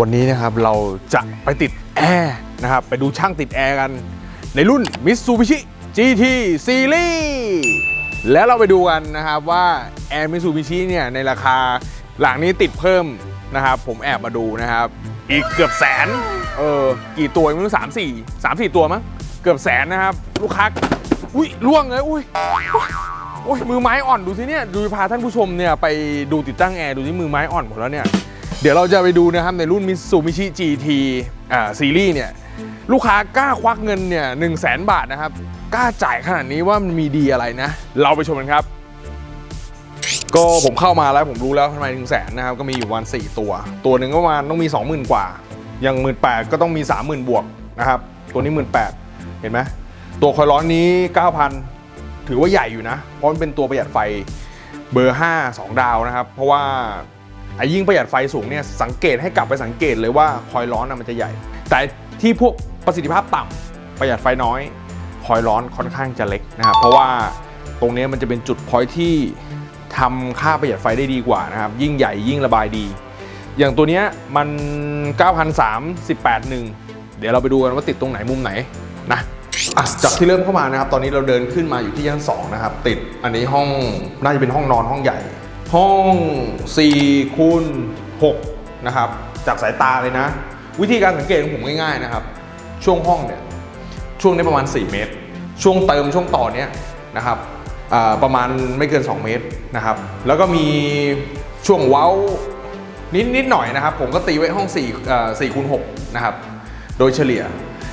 วันนี้นะครับเราจะไปติดแอร์นะครับไปดูช่างติดแอร์กัน ในรุ่น Mitsubishi GT Series แล้วเราไปดูกันนะครับว่าแอร์ Mitsubishi เนี่ยในราคาหลังนี้ติดเพิ่มนะครับ ผมแอบมาดูนะครับ อีกเกือบแสนเออกี่ตัวไม่รู้สามสี่สามสี่ตัวมั้งเกือบแสนนะครับ ลูกค้าอุ้ยล่วงเลยอุ้ยโอ้ยมือไม้อ่อนดูสิเนี่ยดูพาท่านผู้ชมเนี่ยไปดูติดตั้งแอร์ดูที่มือไม้อ่อนหมดแล้วเนี่ย เดี๋ยวเราจะไปดูนะครับในรุ่น Mitsubishi GT อ่าซีรีส์เนี่ยลูกค้ากล้าควักเงินเนี่ยหนึ่งแสนบาทนะครับ กล้าจ่ายขนาดนี้ว่ามันมีดีอะไรนะ เราไปชมกันครับ ก็ผมเข้ามาแล้วผมรู้แล้วทำไมถึงแสนนะครับ ก็มีอยู่วัน4ตัว ตัวหนึ่งก็ประมาณต้องมี 20,000 กว่า อย่างหมื่นแก็ต้องมี 30,000 บวกนะครับ ตัวนี้ 1 8ื่นเห็นไหมตัวคอยร้อนนี้ 9,000 ถือว่าใหญ่อยู่นะ เพราะมันเป็นตัวประหยัดไฟเบอร์ 5 2 ดาวนะครับ เพราะว่า ไอ้ยิ่งประหยัดไฟสูงเนี่ยสังเกตให้กลับไปสังเกตเลยว่าคอยร้อนนะมันจะใหญ่ แต่ที่พวกประสิทธิภาพต่ำประหยัดไฟน้อย คอยร้อนค่อนข้างจะเล็กนะครับเพราะว่าตรงนี้มันจะเป็นจุดพอยที่ทำค่าประหยัดไฟได้ดีกว่านะครับยิ่งใหญ่ยิ่งระบายดี อย่างตัวเนี้ยมัน 9,318หนึ่งเดี๋ยวเราไปดูกันว่าติดตรงไหนมุมไหนนะอะจากที่เริ่มเข้ามานะครับ ตอนนี้เราเดินขึ้นมาอยู่ที่ชั้น2นะครับ ติดอันนี้ห้องน่าจะเป็นห้องนอนห้องใหญ่ ห้อง4คูณ6นะครับ จากสายตาเลยนะ วิธีการสังเกตของผมง่ายๆนะครับ ช่วงห้องเนี่ย ช่วงนี้ประมาณ 4 เมตร ช่วงเติมช่วงต่อเนี้ยนะครับอ่าประมาณไม่เกิน 2 เมตรนะครับ แล้วก็มีช่วงเว้านิดนิดหน่อยนะครับ ผมก็ตีไว้ห้อง4อ4คูณ6นะครับ โดยเฉลี่ย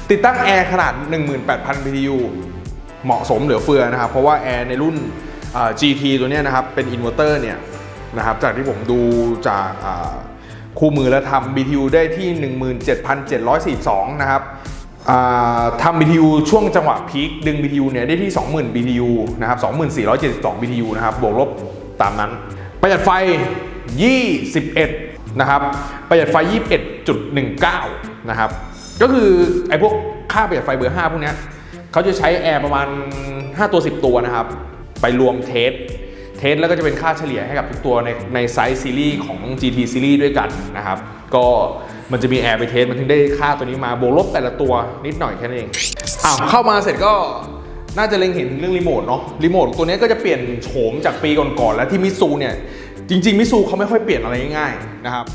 ติดตั้งแอร์ขนาด 18,000 BTU เหมาะสมเหลือเฟือนะครับ เพราะว่าแอร์ในรุ่น GT ตัวนี้นะครับ เป็นอินเวอร์เตอร์เนี่ย นะครับจากที่ผมดูจากคู่มือแล้วทำ BTU ได้ที่ 17,742 นะครับอ่าทำ BTU ช่วงจังหวะพีคดึง BTU เนี่ยได้ที่ 20,000 BTU นะครับ 2472 BTU นะครับบวกลบตามนั้น ประหยัดไฟ 21 นะครับ ประหยัดไฟ 21.19 นะครับ ก็คือไอ้พวกค่าประหยัดไฟเบอร์ 5 พวกนี้เขาจะใช้แอร์ประมาณ 5 ตัว 10 ตัวนะครับ ไปรวมเทส เทสแล้วก็จะเป็นค่าเฉลี่ยให้กับทุกตัวในในไซส์ซีรีส์ของ GT ซีรีส์ด้วยกันนะครับ ก็มันจะมีแอร์ไปเทสมันถึงได้ค่าตัวนี้มาบวกลบแต่ละตัวนิดหน่อยแค่นั้นเองอ้าวเข้ามาเสร็จก็น่าจะเล็งเห็นถึงเรื่องรีโมทเนาะรีโมทตัวนี้ก็จะเปลี่ยนโฉมจากปีก่อนๆแล้วที่มิซูเนี่ยจริงๆมิซูเขาไม่ค่อยเปลี่ยนอะไรง่ายๆนะครับ